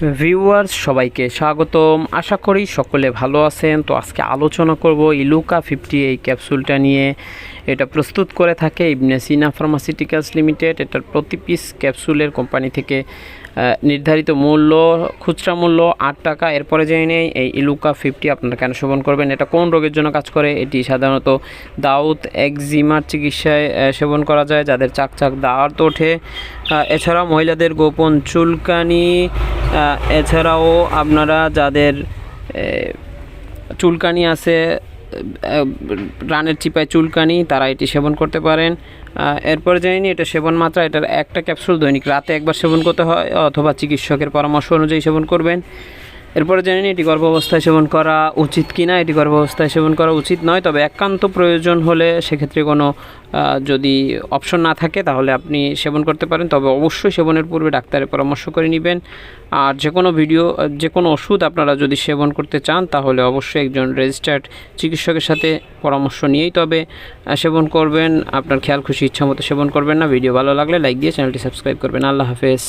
Viewers সবাইকে স্বাগতম। আশা করি সকলে ভালো আছেন। তো আজকে আলোচনা করব ইলুকা ফিফটি এই ক্যাপসুলটা নিয়ে। এটা প্রস্তুত করে থাকে ইবনে সিনা ফার্মাসিউটিক্যালস লিমিটেড এটার প্রতি পিস ক্যাপসুলের কোম্পানি থেকে নির্ধারিত মূল্য, খুচরা মূল্য আট টাকা। এরপরে জেনে নেই, এই ইলুকা ফিফটি আপনারা কেন সেবন করবেন? এটা কোন রোগের জন্য কাজ করে? এটি সাধারণত দাউত একজিমার চিকিৎসায় সেবন করা যায়, যাদের চাক চাক দাঁত ওঠে। এছাড়া মহিলাদের গোপন চুলকানি এছাড়াও আপনারা যাদের চুলকানি আছে রানের চিপায় চুলকানি, তারা এটি সেবন করতে পারেন। এরপর জানি নি এটা সেবন মাত্রা, এটার একটা ক্যাপসুল দৈনিক রাতে একবার সেবন করতে হয়, অথবা চিকিৎসকের পরামর্শ অনুযায়ী সেবন করবেন। এরপরে জানি নি এটি গর্ভাবস্থায় সেবন করা উচিত কি না এটি গর্ভাবস্থায় সেবন করা উচিত নয়, তবে একান্ত প্রয়োজন হলে সেক্ষেত্রে কোনো যদি অপশন না থাকে তাহলে আপনি সেবন করতে পারেন। তবে অবশ্যই সেবনের পূর্বে ডাক্তারের পরামর্শ করে নেবেন। আর যে কোনো ভিডিও, যে কোনো ওষুধ আপনারা যদি সেবন করতে চান তাহলে অবশ্যই একজন রেজিস্টার্ড চিকিৎসকের সাথে পরামর্শ নিয়েই তবে সেবন করবেন। আপনার খেয়াল, খুশি ইচ্ছা মতো সেবন করবেন না। ভিডিও ভালো লাগলে লাইক দিয়ে চ্যানেলটি সাবস্ক্রাইব করবেন। আল্লাহ হাফেজ।